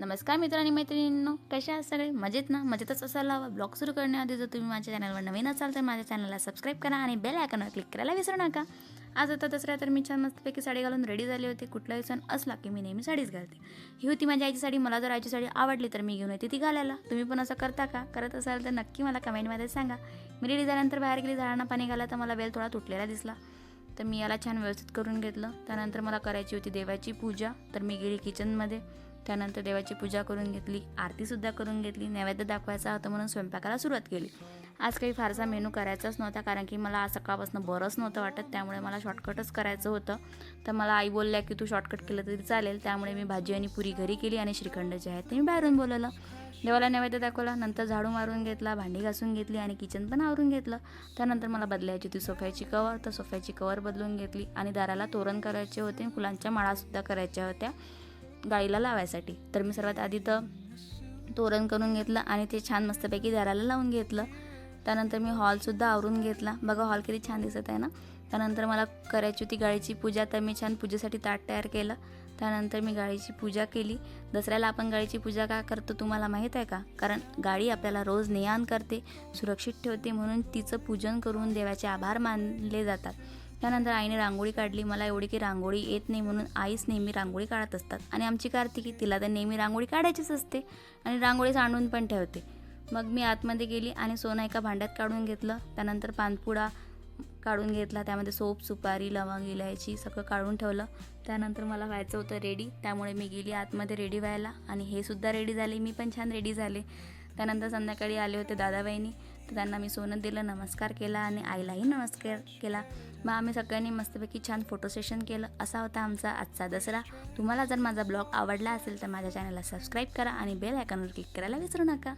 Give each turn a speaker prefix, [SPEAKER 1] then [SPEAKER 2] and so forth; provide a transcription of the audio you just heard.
[SPEAKER 1] नमस्कार मित्र आणि मैत्रिणींनो कशा आहात सगळे? मजेत ना? मजेतच असायला हवा. ब्लॉग सुरू करण्याआधी जर तुम्ही माझ्या चॅनलवर नवीन असाल तर माझ्या चॅनलला सबस्क्राईब करा आणि बेल आयकॉनवर क्लिक करायला विसरू नका. आज आता दसरा तर मी छान मस्तपैकी साडी घालून रेडी झाली होती. कुठलाही सण असला की मी नेहमी साडीच घालते. ही होती माझ्या आईची साडी. मला जर आईची साडी आवडली तर मी घेऊन येते ती घालायला. तुम्ही पण असं करता का? करत असाल तर नक्की मला कमेंटमध्ये सांगा. मी रेडी झाल्यानंतर बाहेर गेली. झाडांना पाणी घाला तर मला बेल थोडा तुटलेला दिसला. तर मी याला छान व्यवस्थित करून घेतलं. त्यानंतर मला करायची होती देवाची पूजा. तर मी गेली किचनमध्ये त्यानंतर देवाची पूजा करून घेतली आरतीसुद्धा करून घेतली नैवेद्य दाखवायचा होता म्हणून स्वयंपाकाला सुरुवात केली. आज काही फारसा मेनू करायचाच नव्हता कारण की मला आज सकाळपासून बरंच नव्हतं वाटत त्यामुळे मला शॉर्टकटच करायचं होतं. तर मला आई बोलल्या की तू शॉर्टकट केलं तरी चालेल त्यामुळे मी भाजी आणि पुरी घरी केली आणि श्रीखंड जे आहे ते मी बाहेरून बोलवलं. देवाला नैवेद्य दाखवला नंतर झाडू मारून घेतला भांडी घासून घेतली आणि किचन पण आवरून घेतलं. त्यानंतर मला बदलायची होती सोफ्याची कवर तर सोफ्याची कवर बदलून घेतली आणि दाराला तोरण करायचे होते फुलांच्या माळासुद्धा करायच्या होत्या. गाईला लावायसाठी. तर मी सर्वात आधी तर तोरण करून घेतलं आणि ते छान मस्तपैकी दाराला लावून घेतलं. त्यानंतर मी हॉलसुद्धा आवरून घेतला. बघा हॉल किती छान दिसत आहे ना? त्यानंतर मला करायची होती गाळीची पूजा तर मी छान पूजेसाठी ताट तयार केलं. त्यानंतर मी गाळीची पूजा केली. दसऱ्याला आपण गाळीची पूजा का करतो तुम्हाला माहीत आहे का? कारण गाडी आपल्याला रोज नेयान करते सुरक्षित ठेवते म्हणून तिचं पूजन करून देवाचे आभार मानले जातात. त्यानंतर आईने रांगोळी काढली. मला एवढी की रांगोळी येत नाही म्हणून आईच नेहमी रांगोळी काढत असतात. आणि आमची कार्तिकी तिला तर नेहमी रांगोळी काढायचीच असते आणि रांगोळी सांडून पण ठेवते. मग मी आतमध्ये गेली आणि सोनं एका भांड्यात काढून घेतलं. त्यानंतर पानपुडा काढून घेतला. त्यामध्ये सोप सुपारी लवंग इलायची सगळं काढून ठेवलं. त्यानंतर मला व्हायचं होतं रेडी त्यामुळे मी गेली आतमध्ये रेडी व्हायला. आणि हे सुद्धा रेडी झाले. मी पण छान रेडी झाले. त्यानंतर संध्याकाळी आले होते दादाबाईंनी. तर त्यांना मी सोनं दिलं नमस्कार केला आणि आईलाही नमस्कार केला. मग आम्ही सगळ्यांनी मस्तपैकी छान फोटो सेशन केलं. असा होता आमचा आजचा दसरा. तुम्हाला जर माझा ब्लॉग आवडला असेल तर माझ्या चॅनलला सबस्क्राईब करा आणि बेल आयकॉनवर क्लिक करायला विसरू नका.